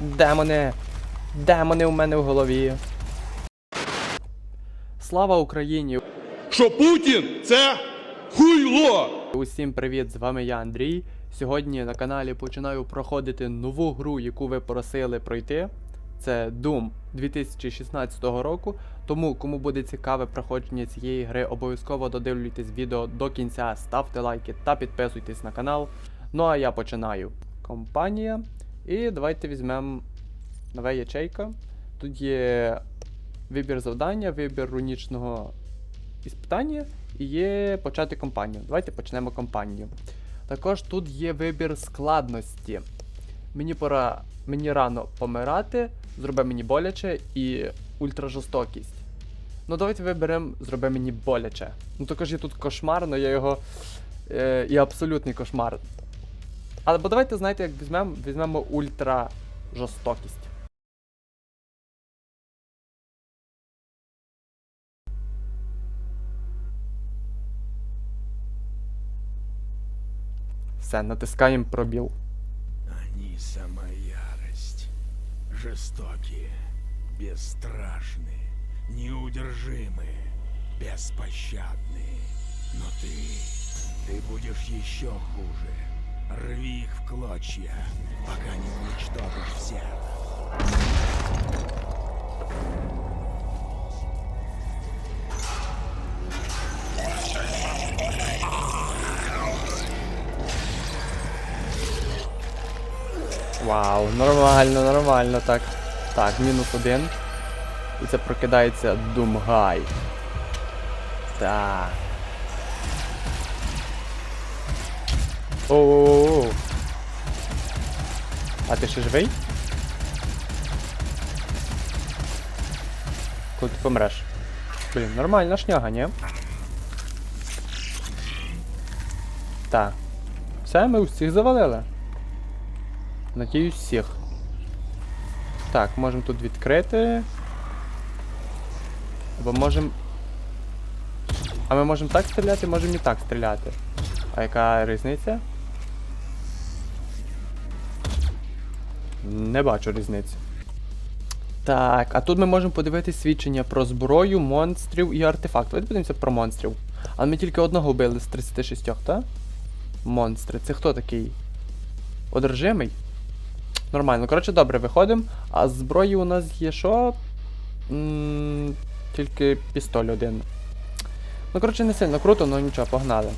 Демони! Демони у мене в голові. Слава Україні! що Путін це хуйло. Усім привіт! З вами я Андрій. Сьогодні на каналі починаю проходити нову гру, яку ви просили пройти. Це Doom 2016 року. Тому, кому буде цікаве проходження цієї гри, обов'язково додивлюйтесь відео до кінця, ставте лайки та підписуйтесь на канал. Ну а я починаю. Компанія. І давайте візьмемо нове ячейка. Тут є вибір завдання, вибір рунічного іспитання і є почати кампанію. Давайте почнемо кампанію. Також тут є вибір складності. Мені пора. Мені рано помирати, зроби мені боляче і ультражорстокість. Ну, давайте виберемо зроби мені боляче. Ну також є тут кошмар, але я його. Е, і абсолютний кошмар. Але бо давайте, знаєте, як візьмемо, візьмемо ультражорстокість. Все, натискаємо пробіл. Они сама ярость. Жестокие, бесстрашные, неудержимые, беспощадные. Но ты, ты будешь еще хуже. Рви их в клочья, пока не уничтожишь всех. Вау, нормально, нормально, так. Так, мінус один. І це прокидається Думгай. Так. Оу. А ти ще живий? Коли ти помреш? Блін, нормальна шняга, ні? Так. Все, ми усіх завалили. Надіюсь, всіх. Так, можемо тут відкрити. Або можемо. А ми можемо так стріляти, можемо і так стріляти. А яка різниця? Не бачу різниці. Так, а тут ми можемо подивитись свідчення про зброю, монстрів і артефакт. Давайте подивимося про монстрів. Але ми тільки одного вбили з 36, так? Монстри. Це хто такий? Одержимий? Нормально. Коротше, добре, виходимо. А зброї у нас є що? тільки пістоль один. Ну, коротше, не сильно круто, але нічого, погнали.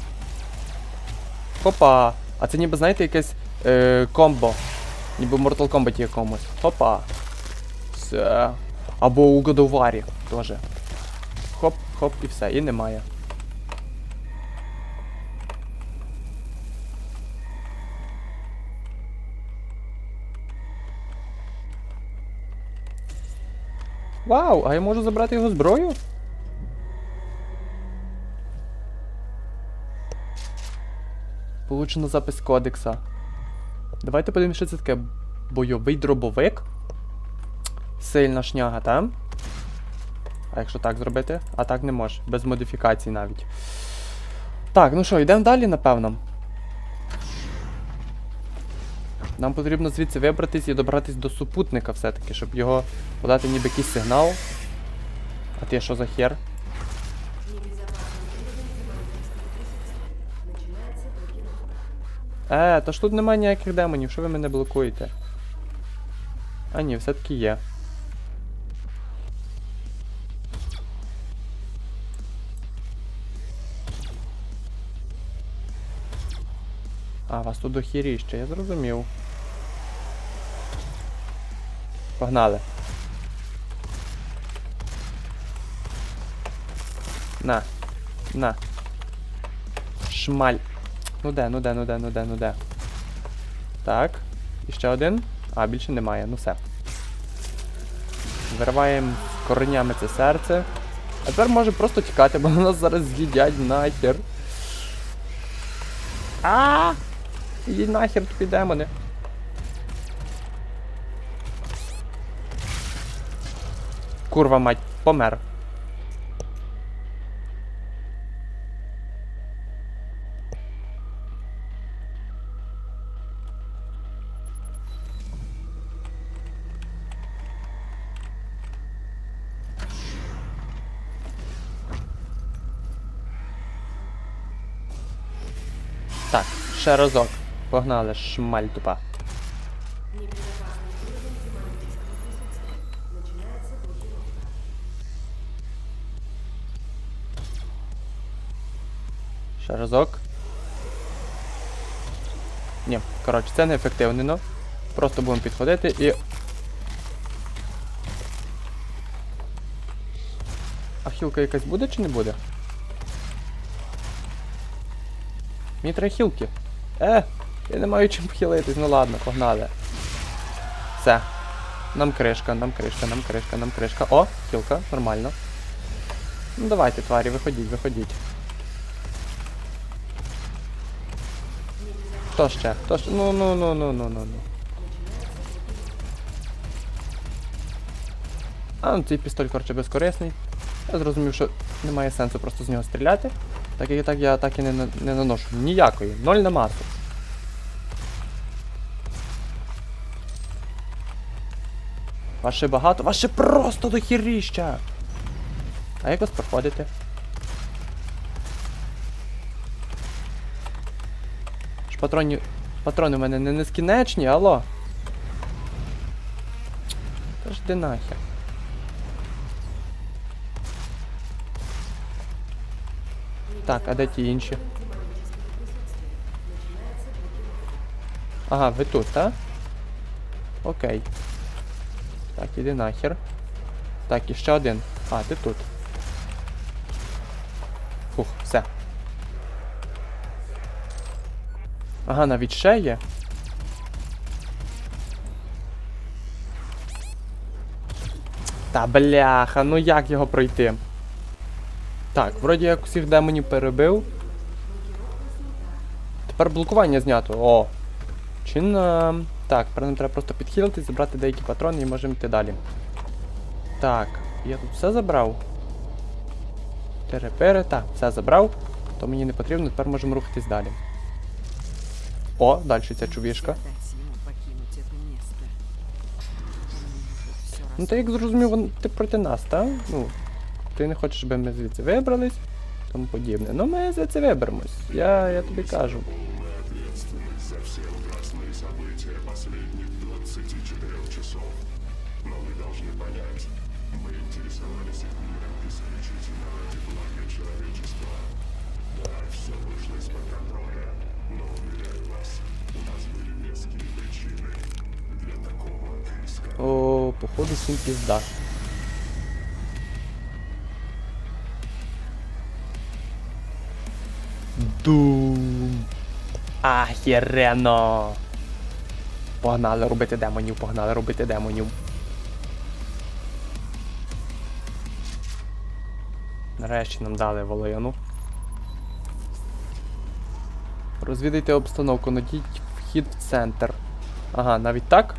Хопа! А це ніби, знаєте, якесь е, комбо. Ніби в Mortal Kombat якомусь. Хопа. Все. Або у God of War теж. Хоп, хоп і все, і немає. Вау, а я можу забрати його зброю? Получено запис кодекса. Давайте подивимося, що це таке. Бойовий дробовик. Сильна шняга, там. А якщо так зробити? А так не може, без модифікацій навіть. Так, ну що, йдемо далі, напевно. Нам потрібно звідси вибратись і добратись до супутника все-таки, щоб його подати ніби якийсь сигнал. А ти що за хер? Е, то ж тут немає ніяких демонів, що ви мене блокуєте? А ні, все-таки є. А, вас тут дохіріще, я зрозумів. Погнали. На. На. Шмаль. Ну де, ну де, ну де, ну де, ну де. Так. І ще один. А, більше немає, ну все. Вириваємо коренями це серце. А тепер може просто тікати, бо нас зараз з'їдять нахер. А! Ідіть нахер тупі демони. Курва мать, помер. Ще разок. Погнали, шмаль тупа. Ще разок. Ні, коротше, це не ефективно. ну. Просто будемо підходити і. А хілка якась буде чи не буде? Мені треба хілки. Е, я не маю чим хілитись, ну ладно, погнали. Все. Нам кришка, нам кришка, нам кришка, нам кришка. О, хілка, нормально. Ну давайте, тварі, виходіть, виходіть. Хто ще? Хто ще? Ну, ну, ну, ну, ну, ну, ну. А, ну цей пістоль, коротше, безкорисний. Я зрозумів, що немає сенсу просто з нього стріляти. Так і так я атаки не, не наношу. Ніякої. Ноль на масу. Ваше багато. Ваше просто дохіріща! А як вас проходите? Патроні... Патрони в мене не нескінечні, алло. Та ж де нахер. Так, а де ті інші? Ага, ви тут, так? Окей. Так, іди нахер. Так, і ще один. А, ти тут. Фух, все. Ага, навіть ще є. Та бляха, ну як його пройти? Так, вроді як усіх демонів перебив. Тепер блокування знято. О! Чи нам. Так, тепер нам треба просто підхилити, забрати деякі патрони і можемо йти далі. Так, я тут все забрав. Терепери, так, все забрав. То мені не потрібно, тепер можемо рухатись далі. О, далі ця чувішка. Ну ти як зрозумів, ти проти нас, так? Ну, ти не хочеш, щоб ми звідси вибрались, тому подібне. Ну ми звідси виберемось. Я, я тобі кажу. О, походу всім пізда. Дум. Ахірено. Погнали робити демонів, погнали робити демонів. Нарешті нам дали волину. Розвідайте обстановку, надіть вхід в центр. Ага, навіть так?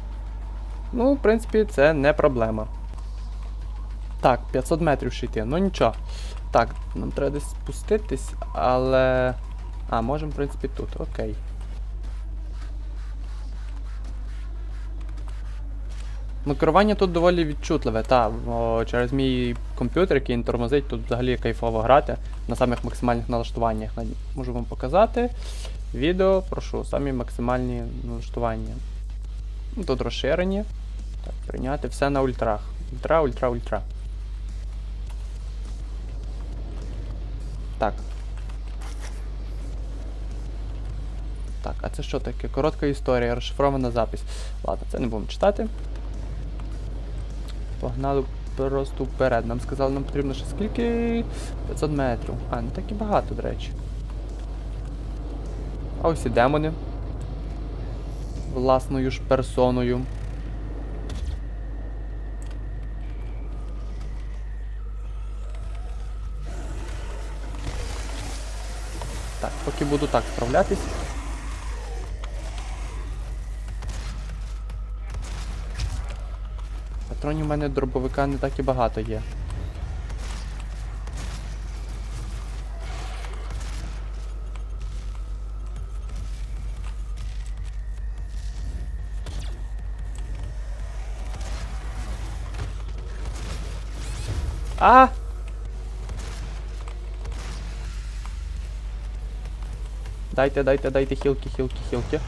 Ну, в принципі, це не проблема. Так, 500 метрів ще йти, ну нічого. Так, нам треба десь спуститись, але. А, можемо, в принципі, тут, окей. Ну, керування тут доволі відчутливе, та, бо через мій комп'ютер, який не тормозить, тут взагалі кайфово грати на самих максимальних налаштуваннях. Можу вам показати. Відео, прошу, самі максимальні налаштування. Ну, Тут розширені. Так, прийняти все на ультрах. Ультра, ультра, ультра. Так. Так, а це що таке? Коротка історія, розшифрована запись. Ладно, це не будемо читати. Погнали просто вперед. Нам сказали, нам потрібно ще скільки? 500 метрів. А, не так і багато, до речі. А ось і демони. Власною ж персоною. Так, поки буду так справлятись. Патронів у мене дробовика не так і багато є. А! Дайте, дайте, дайте хілки, хілки, хілки.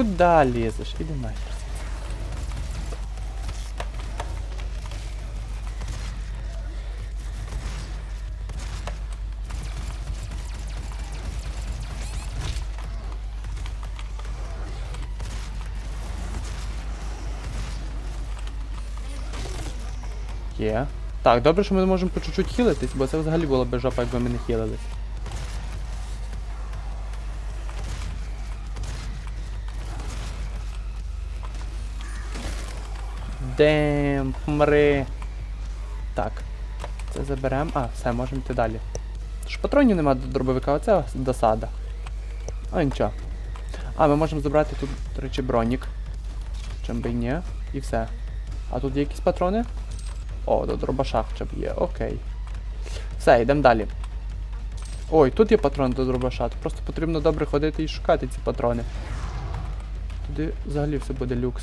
Ти куди лізеш? Іди нахер. Є. Так, добре, що ми можемо по чуть-чуть хілитись, бо це взагалі було б жопа, якби ми не хілились. Дем, мри. Так. Це заберемо. А, все, можемо йти далі. Тож патронів нема до дробовика, оце досада. А нічого. А, ми можемо забрати тут, до речі, бронік. Чим би ні. І все. А тут є якісь патрони? О, до дробаша хоча б є, окей. Все, йдемо далі. Ой, тут є патрон до дробаша, то просто потрібно добре ходити і шукати ці патрони. Туди взагалі все буде люкс.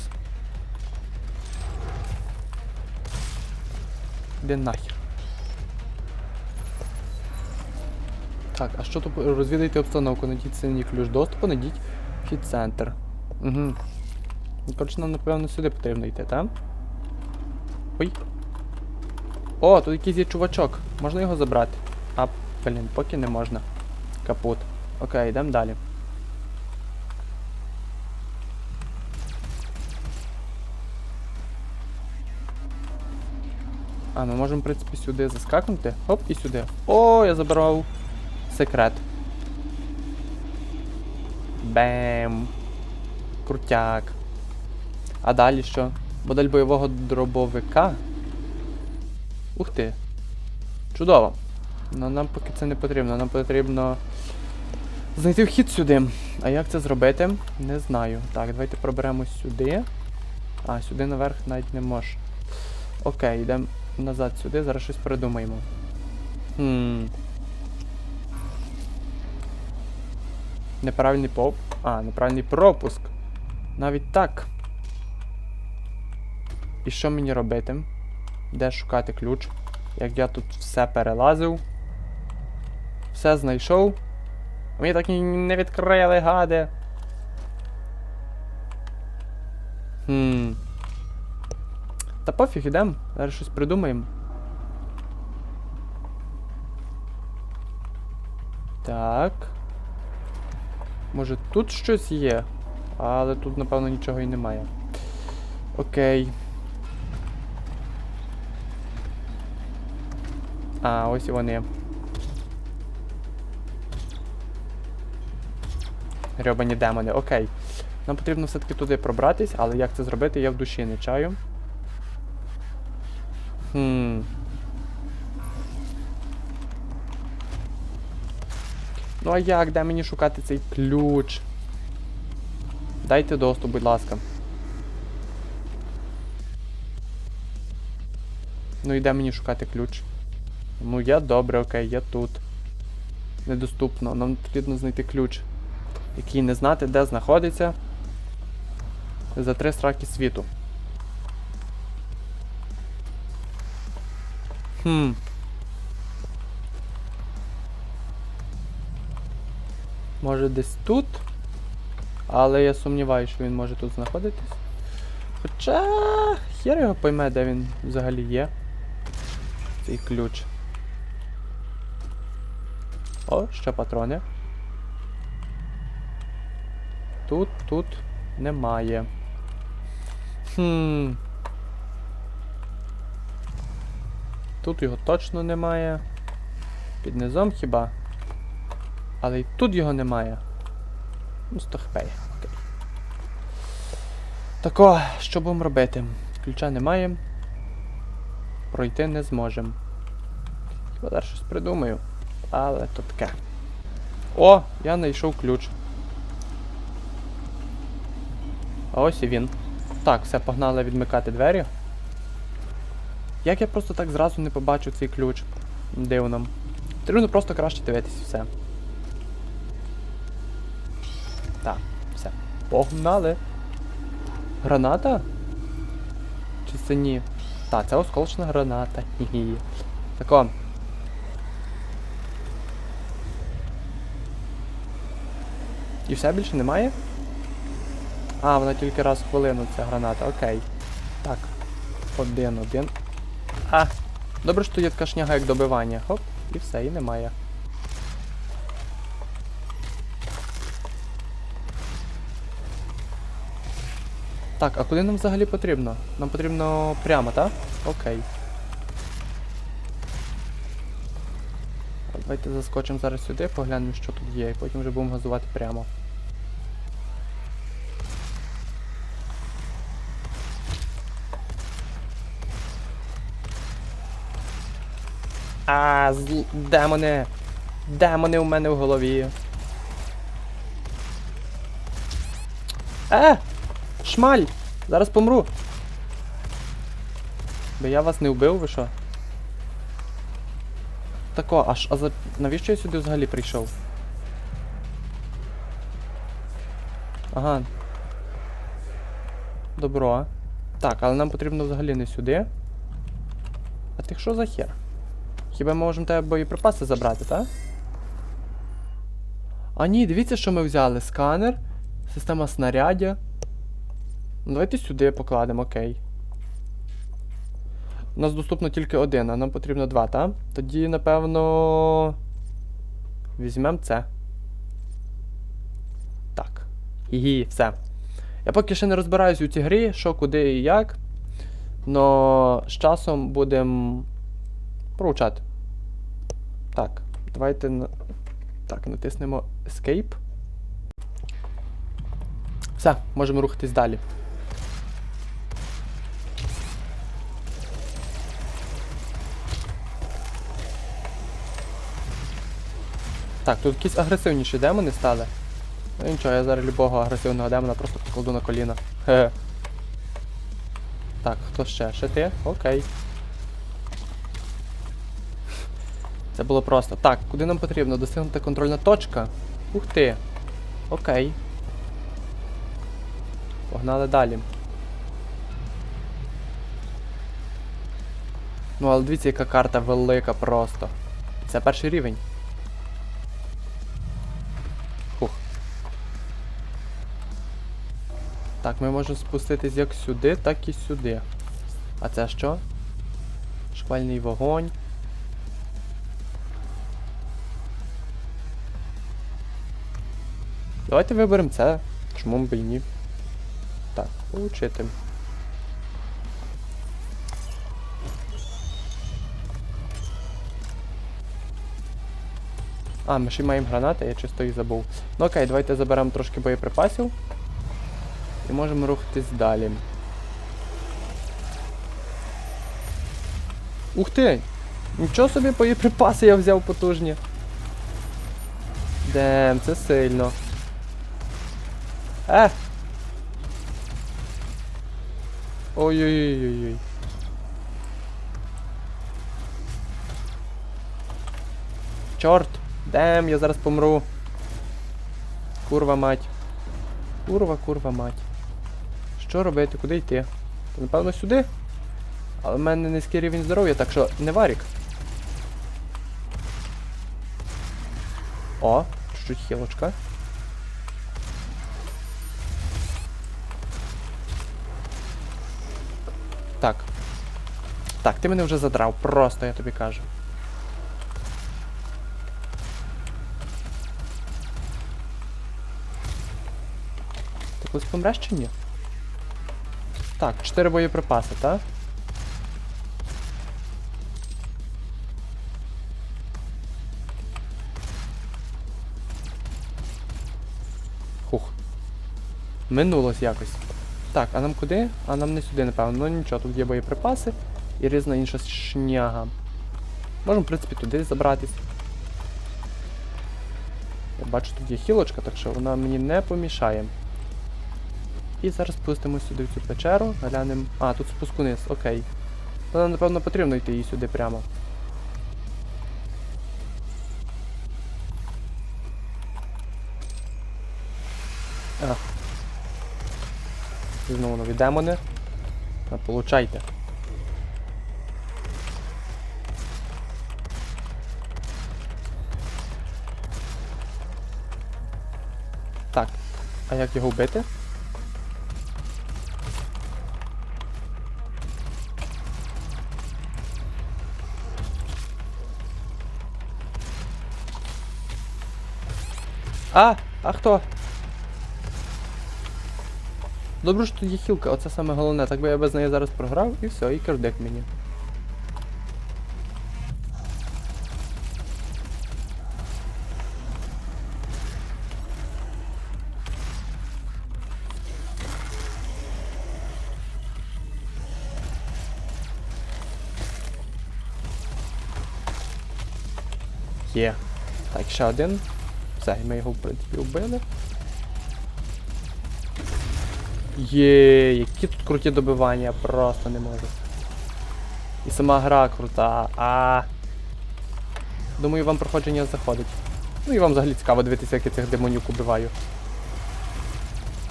Де нахер? Так, а що тут розвідайте обстановку, найдіть синій ключ доступу, найдіть вхід центр. Угу. Коротше, нам напевно сюди потрібно йти, так? Ой. О, тут якийсь є чувачок. Можна його забрати? А, блін, поки не можна. Капут. Окей, йдемо далі. А, ми можемо, в принципі, сюди заскакнути. Оп, і сюди. О, я забрав секрет. Бем. Крутяк. А далі що? Модель бойового дробовика. Ух ти. Чудово. Но нам поки це не потрібно. Нам потрібно знайти вхід сюди. А як це зробити? Не знаю. Так, давайте проберемось сюди. А, сюди наверх навіть не можеш. Окей, йдемо назад сюди, зараз щось придумаємо. Хм. Неправильний поп. А, неправильний пропуск. Навіть так. І що мені робити? Де шукати ключ? Як я тут все перелазив. Все знайшов. Мені так і не відкрили, гади. Хм. Та пофіг ідем, зараз щось придумаємо. Так. Може тут щось є? Але тут, напевно, нічого і немає. Окей. А, ось і вони. Грьобані демони, окей. Нам потрібно все-таки туди пробратись, але як це зробити, я в душі не чаю. А як? Де мені шукати цей ключ? Дайте доступ, будь ласка. Ну і де мені шукати ключ? Ну я добре, окей, я тут. Недоступно. Нам потрібно знайти ключ, який не знати, де знаходиться. За три сраки світу. Хм. Може десь тут? Але я сумніваюся, що він може тут знаходитись. Хоча хер його пойме, де він взагалі є. Цей ключ. О, ще патрони. Тут, тут немає. Хм. Тут його точно немає. Під низом хіба. Але й тут його немає. Ну, 100 хп. Окей. Тако, що будемо робити? Ключа немає. Пройти не зможемо. Хіба зараз щось придумаю. Але то таке. О, я знайшов ключ. А ось і він. Так, все, погнали відмикати двері. Як я просто так зразу не побачу цей ключ? Дивно. Потрібно просто краще дивитись все. Так, все. Погнали. Граната? Чи це ні? Так, це осколочна граната. Хі-хі. Тако. І все більше немає? А, вона тільки раз в хвилину ця граната, окей. Так. Один, один. А! Добре, що є така шняга як добивання. Хоп, і все, і немає. Так, а куди нам взагалі потрібно? Нам потрібно прямо, так? Окей. Давайте заскочимо зараз сюди, поглянемо, що тут є, і потім вже будемо газувати прямо. А, зл... демони! Демони у мене в голові. Е! Шмаль! Зараз помру. Бо я вас не вбив, ви що? Тако, аж а за. Навіщо я сюди взагалі прийшов? Ага. Добро. Так, але нам потрібно взагалі не сюди. А ти що за хер? Хіба ми можемо тебе боєприпаси забрати, так? А ні, дивіться, що ми взяли. Сканер, система снарядя. Ну, давайте сюди покладемо, окей. У нас доступно тільки один, а нам потрібно два, так? Тоді, напевно. Візьмемо це. Так. Гі, все. Я поки ще не розбираюсь у цій грі, що, куди і як. Но з часом будемо проучати. Так, давайте на... Так, натиснемо Escape. Все, можемо рухатись далі. Так, тут якісь агресивніші демони стали. Ну нічого, я зараз любого агресивного демона просто покладу на коліна. Хе. Так, хто ще? Ще ти? Окей. Це було просто. Так, куди нам потрібно? Досягнути контрольна точка. Ух ти. Окей. Погнали далі. Ну, але дивіться, яка карта велика просто. Це перший рівень. Так, ми можемо спуститись як сюди, так і сюди. А це що? Шквальний вогонь. Давайте виберемо це. Чому б і ні? Так, получити. А, ми ще маємо гранати, я чисто їх забув. Ну окей, давайте заберемо трошки боєприпасів. І можемо рухатись далі. Ух ти! Нічого собі боєприпаси я взяв потужні. Дем, це сильно. Е! Ой-ой-ой-ой-ой. Чорт! Дем, я зараз помру. Курва мать. Курва, курва мать. Що робити? Куди йти? То, напевно сюди? Але в мене низький рівень здоров'я, так що не варік. О, чуть-чуть хілочка. Так. Так, ти мене вже задрав, просто я тобі кажу. Ти колись помреш чи ні? Так, 4 боєприпаси, так? Минулось якось. Так, а нам куди? А нам не сюди, напевно. Ну нічого, тут є боєприпаси і різна інша шняга. Можемо, в принципі, туди забратись. Я бачу, тут є хілочка, так що вона мені не помішає. І зараз спустимось сюди в цю печеру, глянемо. А, тут спуск вниз, окей. То нам, напевно, потрібно йти її сюди прямо. Знову нові демони. А, получайте. Так. А як його вбити? А! А хто? Добре, що тут є хілка, оце саме головне, так би я без неї зараз програв і все, і кирдик мені. Є. Так, ще один. Все, і ми його, в принципі, вбили. Є, які тут круті добивання, просто не можу. І сама гра крута, а. Думаю, вам проходження заходить. Ну і вам взагалі цікаво дивитися, як я цих демонюк убиваю.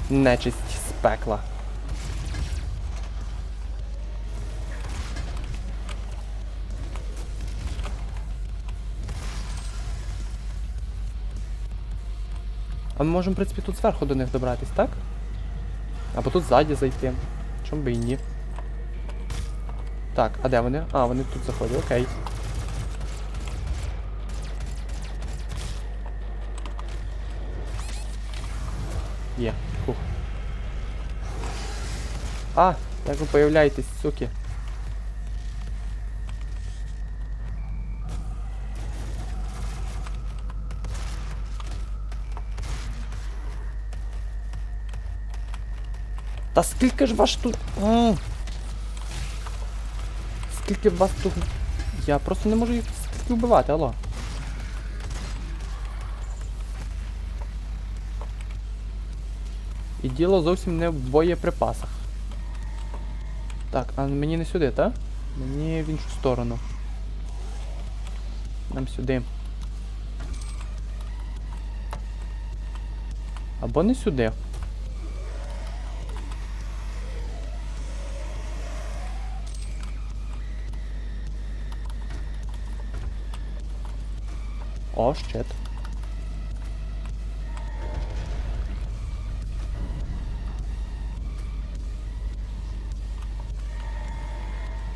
Нечисть з пекла. А ми можемо, в принципі, тут зверху до них добратись, так? Або тут ззаді зайти. Чому би і ні. Так, а де вони? А, вони тут заходять, окей. Є, фух. А, як ви появляєтесь, суки. Та скільки ж вас тут. М. Скільки вас тут. Я просто не можу їх скільки вбивати, алло. І діло зовсім не в боєприпасах. Так, а мені не сюди, так? Мені в іншу сторону. Нам сюди. Або не сюди. О, щет.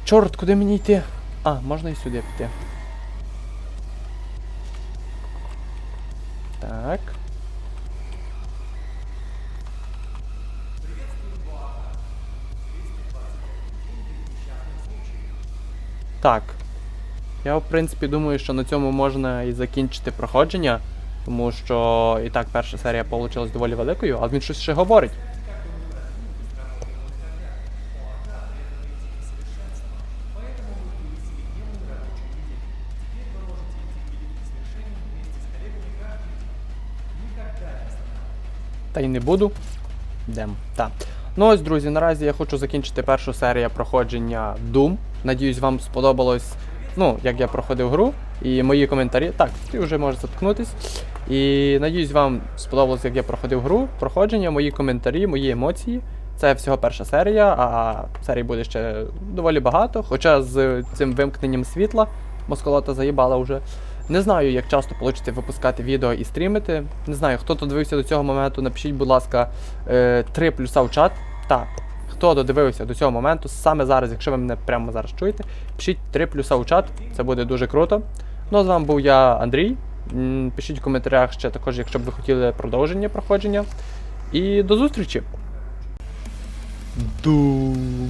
Чорт, куди мені йти? А, можна і сюди піти. Так. Так. Я, в принципі, думаю, що на цьому можна і закінчити проходження, тому що і так перша серія вийшла доволі великою, а він щось ще говорить. Та й не буду. Йдем. Так. Ну ось, друзі, наразі я хочу закінчити першу серію проходження Doom. Надіюсь, вам сподобалось, ну, як я проходив гру, і мої коментарі. Так, ти вже можеш заткнутись. І надіюсь, вам сподобалось, як я проходив гру, проходження, мої коментарі, мої емоції. Це всього перша серія, а серій буде ще доволі багато. Хоча з цим вимкненням світла москолота заїбала вже. Не знаю, як часто вийде випускати відео і стрімити. Не знаю, хто додивився до цього моменту, напишіть, будь ласка, е, 3 плюса в чат. Так, хто додивився до цього моменту, саме зараз, якщо ви мене прямо зараз чуєте, пишіть 3 плюса у чат, це буде дуже круто. Ну а з вами був я, Андрій. Пишіть в коментарях ще також, якщо б ви хотіли продовження проходження. І до зустрічі! Дум.